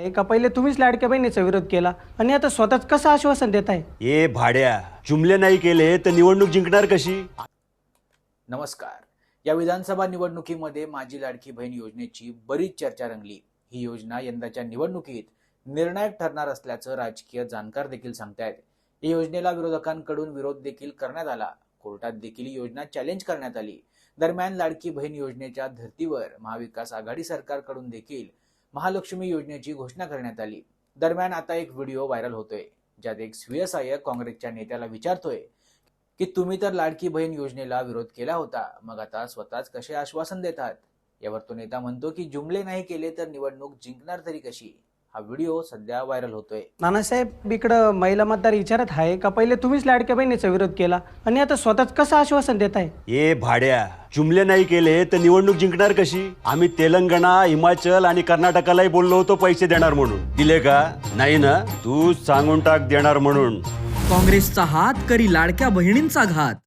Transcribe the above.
आहे का पहिले तुम्हीच लाडक्या बहिणीचा विरोध केला आणि आता स्वतःच कसं आश्वासन देत आहे ए भाड्या जुमले नाही केले तर निवडणूक जिंकणार कशी? नमस्कार. या विधानसभा निवडणुकीमध्ये माझी लाडकी बहीण योजनेची बरीच चर्चा रंगली. ही योजना यंदाच्या निवडणुकीत निर्णायक ठरणार असल्याचं राजकीय जाणकार देखील सांगतायत. या योजनेला विरोधकांकडून विरोध देखील करण्यात आला. कोर्टात देखील ही योजना चॅलेंज करण्यात आली. दरम्यान लाडकी बहीण योजनेच्या धर्तीवर महाविकास आघाडी सरकारकडून देखील महालक्ष्मी योजनेची घोषणा करण्यात आली. दरम्यान आता एक व्हिडिओ व्हायरल होतोय ज्यात एक स्वीय सहाय्यक काँग्रेसच्या नेत्याला विचारतोय की तुम्ही तर लाडकी बहीण योजनेला विरोध केला होता मग आता स्वतःच कसे आश्वासन देतात? यावर तो नेता म्हणतो की जुमले नाही केले तर निवडणूक जिंकणार तरी कशी? हा व्हिडिओ सध्या व्हायरल होतोय. नानासाहेब इकडं महिला मतदार विचारत आहे का? पहिले तुम्हीच लाडक्या बहिणीचा विरोध केला आणि आता स्वतःच कसं आश्वासन देत आहे? ए भाड्या जुमले नाही केले तर निवडणूक जिंकणार कशी? आम्ही तेलंगणा हिमाचल आणि कर्नाटकालाही बोललो होतो पैसे देणार म्हणून. दिले का? नाही ना? तू सांगून टाक देणार म्हणून. काँग्रेसचा हात करी लाडक्या बहिणींचा घात.